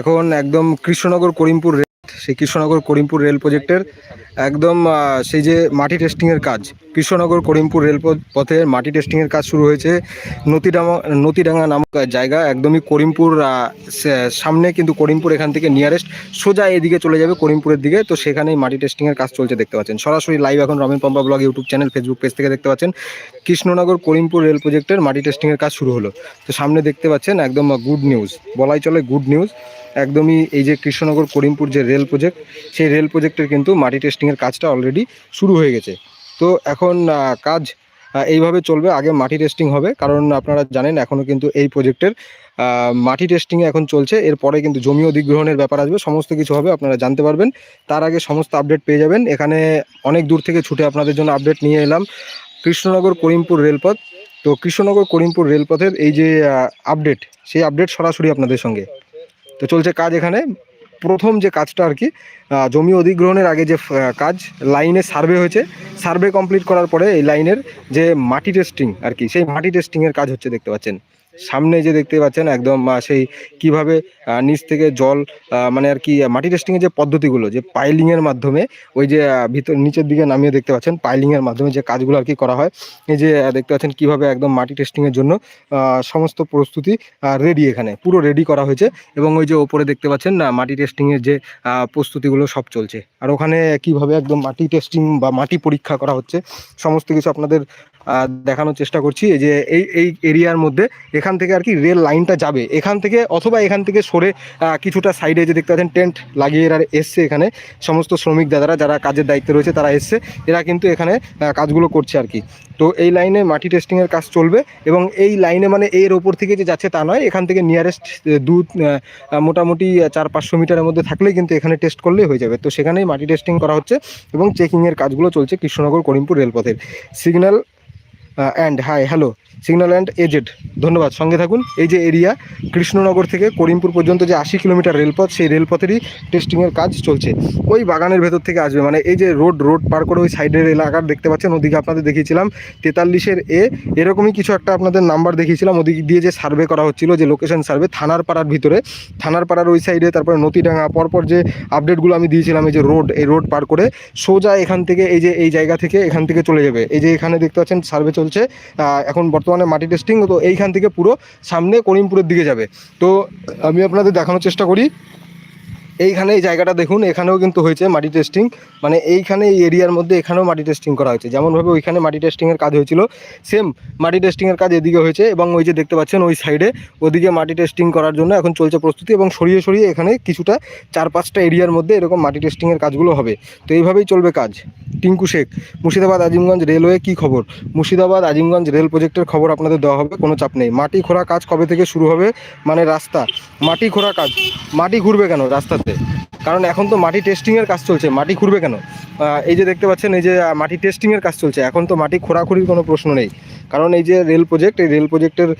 এখন একদম কৃষ্ণনগর করিমপুর সেই কৃষ্ণনগর করিমপুর রেল প্রজেক্টের একদম সেই যে মাটি টেস্টিংয়ের কাজ, কৃষ্ণনগর করিমপুর রেল পথে মাটি টেস্টিংয়ের কাজ শুরু হয়েছে। নতিডাঙ্গা নতিডাঙ্গা নামক জায়গা, একদমই করিমপুর সামনে কিন্তু করিমপুর এখান থেকে নিয়ারেস্ট সোজা এদিকে চলে যাবে করিমপুরের দিকে, তো সেখানেই মাটি টেস্টিংয়ের কাজ চলছে দেখতে পাচ্ছেন। সরাসরি লাইভ এখন Ramen Pompa blog YouTube channel Facebook page থেকে দেখতে পাচ্ছেন। কৃষ্ণনগর করিমপুর রেল প্রজেক্টের মাটি টেস্টিংয়ের কাজ শুরু হলো। তো সামনে দেখতে পাচ্ছেন একদম গুড নিউজ বলাই চলে গুড নিউজ একদমই এই যে কৃষ্ণনগর করিমপুর যে রেল প্রজেক্ট সেই রেল প্রজেক্টের কিন্তু মাটি টেস্টিংয়ের কাজটা অলরেডি শুরু হয়ে গেছে। তো এখন কাজ এইভাবে চলবে, আগে মাটি টেস্টিং হবে। কারণ আপনারা জানেন এখনও কিন্তু এই প্রজেক্টের মাটি টেস্টিং এখন চলছে। এরপরে কিন্তু জমি অধিগ্রহণের ব্যাপার আসবে, সমস্ত কিছু হবে, আপনারা জানতে পারবেন। তার আগে সমস্ত আপডেট পেয়ে যাবেন। এখানে অনেক দূর থেকে ছুটে আপনাদের জন্য আপডেট নিয়ে এলাম। কৃষ্ণনগর করিমপুর রেলপথ তো কৃষ্ণনগর করিমপুর রেলপথের এই যে আপডেট সেই আপডেট সরাসরি আপনাদের সঙ্গে। তো চলছে কাজ এখানে। প্রথম যে কাজটা আর কি জমি অধিগ্রহণের আগে যে কাজ লাইনে সার্ভে হয়েছে। সার্ভে কমপ্লিট করার পরে এই লাইনের যে মাটি টেস্টিং আর কি, সেই মাটি টেস্টিংয়ের কাজ হচ্ছে দেখতে পাচ্ছেন। সামনে যে দেখতে পাচ্ছেন একদম সেই কীভাবে নিচ থেকে জল মানে আর কি মাটি টেস্টিংয়ের যে পদ্ধতিগুলো, যে পাইলিংয়ের মাধ্যমে, ওই যে ভিতর, নিচের দিকে নামিয়ে দেখতে পাচ্ছেন পাইলিংয়ের মাধ্যমে যে কাজগুলো আর কি করা হয়, এই যে দেখতে পাচ্ছেন কীভাবে একদম মাটি টেস্টিংয়ের জন্য সমস্ত প্রস্তুতি রেডি এখানে, পুরো রেডি করা হয়েছে এবং ওই যে ওপরে দেখতে পাচ্ছেন না মাটি টেস্টিংয়ের যে প্রস্তুতিগুলো সব চলছে। আর ওখানে কীভাবে একদম মাটি টেস্টিং বা মাটি পরীক্ষা করা হচ্ছে, সমস্ত কিছু আপনাদের দেখানোর চেষ্টা করছি যে এই এই এরিয়ার মধ্যে এখান থেকে আর কি রেল লাইনটা যাবে। এখান থেকে অথবা এখান থেকে সরে কিছুটা সাইডে যে দেখতে পাচ্ছেন টেন্ট লাগিয়ে এরা এসছে এখানে। সমস্ত শ্রমিক দাদারা যারা কাজের দায়িত্বে রয়েছে তারা এসছে, এরা কিন্তু এখানে কাজগুলো করছে আর কি। তো এই লাইনে মাটি টেস্টিংয়ের কাজ চলবে এবং এই লাইনে মানে এর ওপর থেকে যে যাচ্ছে তা নয়, এখান থেকে নিয়ারেস্ট দু মোটামুটি চার, পাঁচশো মিটারের মধ্যে থাকলেই কিন্তু এখানে টেস্ট করলেই হয়ে যাবে। তো সেখানেই মাটি টেস্টিং করা হচ্ছে এবং চেকিংয়ের কাজগুলো চলছে কৃষ্ণনগর, করিমপুর রেলপথের। Signal and high hello signal and AZ ধন্যবাদ। সঙ্গে থাকুন, এই যে এরিয়া কৃষ্ণনগর থেকে করিমপুর পর্যন্ত যে আশি কিলোমিটার রেলপথ, সেই রেলপথেরই টেস্টিংয়ের কাজ চলছে। ওই বাগানের ভেতর থেকে আসবে মানে এই যে রোড রোড পার করে ওই সাইডের এলাকার দেখতে পাচ্ছেন, ওদিকে আপনাদের দেখিয়েছিলাম, তেতাল্লিশের এ এরকমই কিছু একটা আপনাদের নাম্বার দেখিয়েছিলাম, ওদিক দিয়ে যে সার্ভে করা হচ্ছিল, যে লোকেশন সার্ভে থানার পাড়ার ভিতরে। থানার পাড়ার ওই সাইডে তারপরে নতিডাঙ্গা পরপর যে আপডেটগুলো আমি দিয়েছিলাম, এই যে রোড এই রোড পার করে, সোজা এখান থেকে, এই যে, এই জায়গা থেকে এখান থেকে চলে যাবে। এই যে এখানে দেখতে পাচ্ছেন সার্ভে চলছে। আহ, এখন বর্তমানে মাটি টেস্টিং তো এইখান থেকে পুরো সামনে করিমপুরের দিকে যাবে। তো আমি আপনাদের দেখানোর চেষ্টা করি। এইখানে এই জায়গাটা দেখুন, এখানেও কিন্তু হয়েছে মাটি টেস্টিং মানে এইখানে এই এরিয়ার মধ্যে এখানেও মাটি টেস্টিং করা হয়েছে। যেমনভাবে ওইখানে মাটি টেস্টিংয়ের কাজ হয়েছিল সেম মাটি টেস্টিংয়ের কাজ এদিকে হয়েছে এবং ওই যে দেখতে পাচ্ছেন ওই সাইডে ওদিকে মাটি টেস্টিং করার জন্য এখন চলছে প্রস্তুতি এবং সরিয়ে সরিয়ে এখানে কিছুটা চার পাঁচটা এরিয়ার মধ্যে এরকম মাটি টেস্টিংয়ের কাজগুলো হবে। তো এইভাবেই চলবে কাজ। টিঙ্কু শেখ, মুর্শিদাবাদ আজিমগঞ্জ রেলওয়ে কি খবর? মুর্শিদাবাদ আজিমগঞ্জ রেল প্রজেক্টের খবর আপনাদের দেওয়া হবে, কোনো চাপ নেই। মাটি খোঁড়া কাজ কবে থেকে শুরু হবে? মানে রাস্তা। মাটি খোঁড়া কাজ। মাটি ঘুরবে কেন রাস্তাতে কারণ এখন তো মাটি টেস্টিংয়ের কাজ চলছে। মাটি খুঁড়বে কেন? এই যে দেখতে পাচ্ছেন, এই যে মাটি টেস্টিংয়ের কাজ চলছে। এখন তো মাটি খোঁড়াখুড়ির কোনো প্রশ্ন নেই। কারণ এই যে রেল প্রজেক্ট এই রেল প্রজেক্টের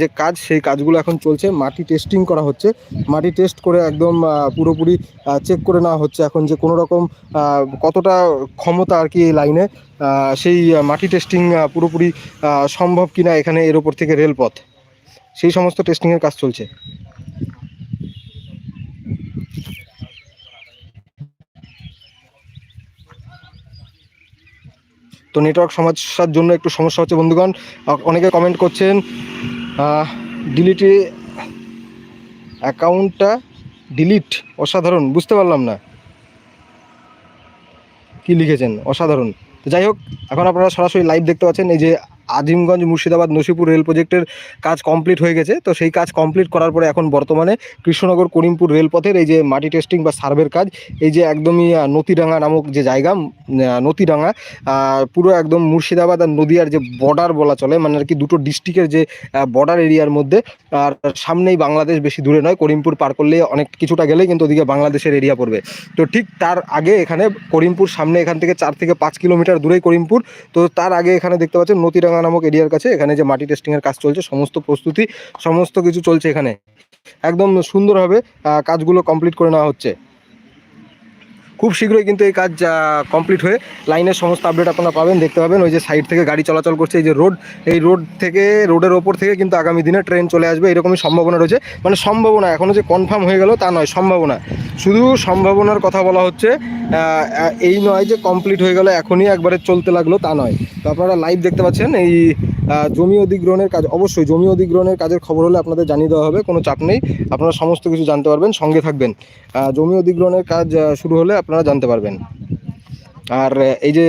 যে কাজ, সেই কাজগুলো এখন চলছে। মাটি টেস্টিং করা হচ্ছে। মাটি টেস্ট করে একদম পুরোপুরি চেক করে নেওয়া হচ্ছে এখন যে কোনো রকম কতটা ক্ষমতা আর কি এই লাইনে সেই মাটি টেস্টিং পুরোপুরি সম্ভব কিনা এখানে এর ওপর থেকে রেলপথ সেই সমস্ত টেস্টিংয়ের কাজ চলছে। তো নেটওয়ার্ক সমস্যার জন্য একটু সমস্যা হচ্ছে, বন্ধুগণ। অনেকে কমেন্ট করছেন ডিলিটে অ্যাকাউন্টটা ডিলিট অসাধারণ, বুঝতে পারলাম না। কি লিখেছেন? অসাধারণ। তো যাই হোক, এখন আপনারা সরাসরি লাইভ দেখতে পাচ্ছেন, এই যে আজিমগঞ্জ মুর্শিদাবাদ নসিপুর রেল প্রজেক্টের কাজ কমপ্লিট হয়ে গেছে। তো সেই কাজ কমপ্লিট করার পরে এখন বর্তমানে কৃষ্ণনগর, করিমপুর রেলপথের এই যে মাটি টেস্টিং বা সার্ভের কাজ, এই যে একদমই নতিডাঙ্গা নামক যে জায়গা নতিডাঙ্গা পুরো একদম মুর্শিদাবাদ আর নদিয়ার যে বর্ডার বলা চলে মানে আর কি দুটো ডিস্ট্রিক্টের যে বর্ডার এরিয়ার মধ্যে, আর সামনেই বাংলাদেশ বেশি দূরে নয়, করিমপুর পার করলে অনেক কিছুটা গেলেই কিন্তু ওদিকে বাংলাদেশের এরিয়া পড়বে। তো ঠিক তার আগে এখানে করিমপুর সামনে এখান থেকে চার থেকে পাঁচ কিলোমিটার দূরেই করিমপুর, তো তার আগে এখানে দেখতে পাচ্ছেন নতিডাঙ্গা নামক এরিয়ার কাছে, এখানে যে মাটি টেস্টিংয়ের কাজ চলছে, সমস্ত প্রস্তুতি, সমস্ত কিছু চলছে এখানে। একদম সুন্দরভাবে কাজগুলো কমপ্লিট করে নেওয়া হচ্ছে। খুব শীঘ্রই কিন্তু এই কাজ কমপ্লিট হয়ে লাইনের সমস্ত আপডেট আপনারা পাবেন। দেখতে পাবেন ওই যে সাইড থেকে গাড়ি চলাচল করছে, এই যে রোড এই রোড থেকে রোডের ওপর থেকে কিন্তু আগামী দিনে ট্রেন চলে আসবে, এরকমই সম্ভাবনা রয়েছে। মানে সম্ভাবনা এখনও যে কনফার্ম হয়ে গেল তা নয়, সম্ভাবনা। শুধু সম্ভাবনার কথা বলা হচ্ছে এই নয় যে কমপ্লিট হয়ে গেল, এখনই একবারে চলতে লাগল তা নয়। তো আপনারা লাইভ দেখতে পাচ্ছেন, এই জমি অধিগ্রহণের কাজ অবশ্যই জমি অধিগ্রহণের কাজের খবর হলে আপনাদের জানিয়ে দেওয়া হবে, কোনো চাপ নেই। আপনারা সমস্ত কিছু জানতে পারবেন, সঙ্গে থাকবেন। জমি অধিগ্রহণের কাজ শুরু হলে আপনারা জানতে পারবেন। আর এই যে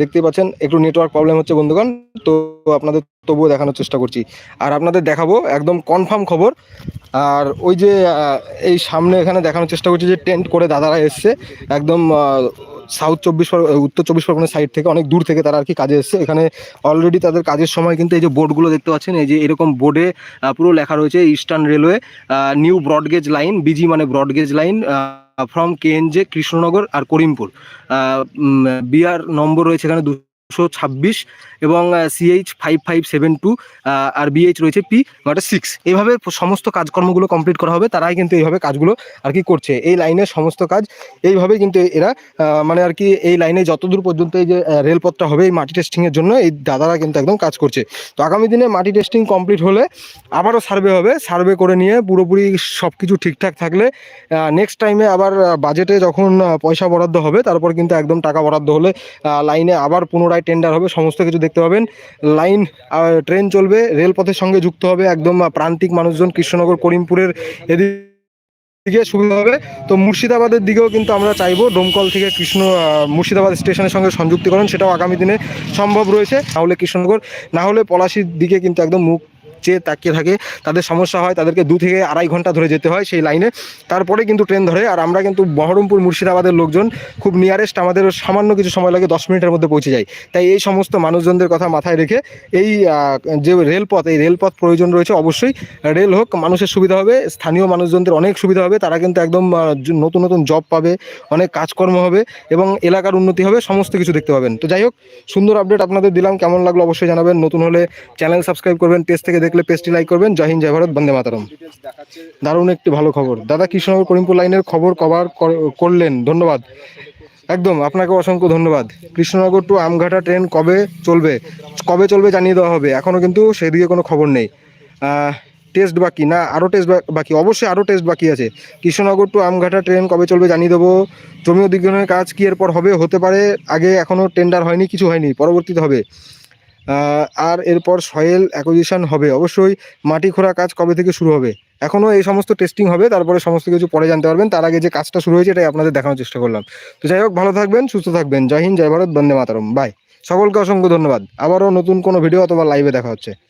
দেখতে পাচ্ছেন, একটু নেটওয়ার্ক প্রবলেম হচ্ছে বন্ধুগণ, তো আপনাদের তবুও দেখানোর চেষ্টা করছি। আর আপনাদের দেখাবো একদম কনফার্ম খবর। আর ওই যে এই সামনে এখানে দেখানোর চেষ্টা করছি যে টেন্ট করে দাদারা এসছে। একদম সাউথ চব্বিশ পর উত্তর চব্বিশ পরগনার সাইড থেকে অনেক দূর থেকে তারা আর কি কাজে এসছে। এখানে অলরেডি তাদের কাজের সময় কিন্তু এই যে বোর্ডগুলো দেখতে পাচ্ছেন, এই যে এরকম বোর্ডে পুরো লেখা রয়েছে eastern railway new broad gauge line BG মানে broad gauge line from KNJ Krishnanagar R Karimpur BR number রয়েছে এখানে দুশো ছাব্বিশ এবং CH five five seven two আর বিএইচ রয়েছে পি নটা সিক্স এইভাবে সমস্ত কাজকর্মগুলো কমপ্লিট করা হবে, তারাই কিন্তু এইভাবে কাজগুলো আর কি করছে। এই লাইনের সমস্ত কাজ, এইভাবেই কিন্তু এরা মানে আর কি এই লাইনে যতদূর পর্যন্ত এই যে রেলপথটা হবে এই মাটি টেস্টিংয়ের জন্য, এই দাদারা কিন্তু একদম কাজ করছে। তো আগামী দিনে মাটি টেস্টিং কমপ্লিট হলে আবারও সার্ভে হবে। সার্ভে করে নিয়ে পুরোপুরি সব কিছু ঠিকঠাক থাকলে নেক্সট টাইমে আবার বাজেটে যখন পয়সা বরাদ্দ হবে, তারপর কিন্তু একদম টাকা বরাদ্দ হলে লাইনে আবার পুনরায় টেন্ডার হবে, সমস্ত কিছু দেখতে পাবেন। লাইন ট্রেন চলবে, রেলপথের সঙ্গে যুক্ত হবে একদম প্রান্তিক মানুষজন, কৃষ্ণনগর, করিমপুরের এদিক দিকে সুবিধা হবে। তো মুর্শিদাবাদের দিকেও কিন্তু আমরা চাইব, ডোমকল থেকে কৃষ্ণ মুর্শিদাবাদ স্টেশনের সঙ্গে সংযুক্তিকরণ সেটাও আগামী দিনে সম্ভব রয়েছে। না হলে কৃষ্ণনগর, না হলে পলাশির দিকে কিন্তু একদম মুখ চেয়ে তাকিয়ে থাকে, তাদের সমস্যা হয়, তাদেরকে দু থেকে আড়াই ঘণ্টা ধরে যেতে হয় সেই লাইনে। তারপরে কিন্তু ট্রেন ধরে, আর আমরা কিন্তু বহরমপুর মুর্শিদাবাদের লোকজন, খুব নিয়ারেস্ট আমাদের সামান্য কিছু সময় লাগে দশ মিনিটের মধ্যে পৌঁছে যায়। তাই এই সমস্ত মানুষজনদের কথা মাথায় রেখে এই যে রেলপথ, এই রেলপথ প্রয়োজন রয়েছে অবশ্যই। রেল হোক, মানুষের সুবিধা হবে, স্থানীয় মানুষজনদের অনেক সুবিধা হবে, তারা কিন্তু একদম নতুন নতুন জব পাবে, অনেক কাজকর্ম হবে এবং এলাকার উন্নতি হবে, সমস্ত কিছু দেখতে পাবেন। তো যাই হোক, সুন্দর আপডেট আপনাদের দিলাম, কেমন লাগল অবশ্যই জানাবেন। নতুন হলে চ্যানেল সাবস্ক্রাইব করবেন পেজ থেকে দেখলে পেজটি লাইক করবেন। জয় হিন্দ, জয় ভারত, বন্দে মাতারম। দারুণ একটি ভালো খবর। দাদা কৃষ্ণনগর করিমপুর লাইনের খবর কভার কর- করলেন। ধন্যবাদ। একদম, আপনাকে অসংখ্য ধন্যবাদ। কৃষ্ণনগর টু আমঘাটা ট্রেন কবে চলবে? কবে চলবে জানিয়ে দেওয়া হবে। এখনও কিন্তু সেদিকে কোনো খবর নেই। টেস্ট বাকি না আরও টেস্ট বাকি? অবশ্যই আরও টেস্ট বাকি আছে। কৃষ্ণনগর টু আমঘাটা ট্রেন কবে চলবে জানিয়ে দেবো। জমি অধিগ্রহণের কাজ কি এরপর হবে? হতে পারে। আগে এখনও টেন্ডার হয়নি, কিছু হয়নি। পরবর্তীতে হবে। আর এরপর সয়েল অ্যাকুইজিশন হবে। অবশ্যই মাটি খোঁড়া কাজ কবে থেকে শুরু হবে? এখনও এই সমস্ত টেস্টিং হবে, তারপরে সমস্ত কিছু পরে জানতে পারবেন। তার আগে যে কাজটা শুরু হয়েছে, এটাই আপনাদের দেখানোর চেষ্টা করলাম। তো যাই হোক, ভালো থাকবেন, সুস্থ থাকবেন। জয় হিন্দ, জয় ভারত, বন্দে মাতারম। বাই। সকলকে অসংখ্য ধন্যবাদ। আবারও নতুন কোনো ভিডিও অথবা লাইভে দেখা হচ্ছে।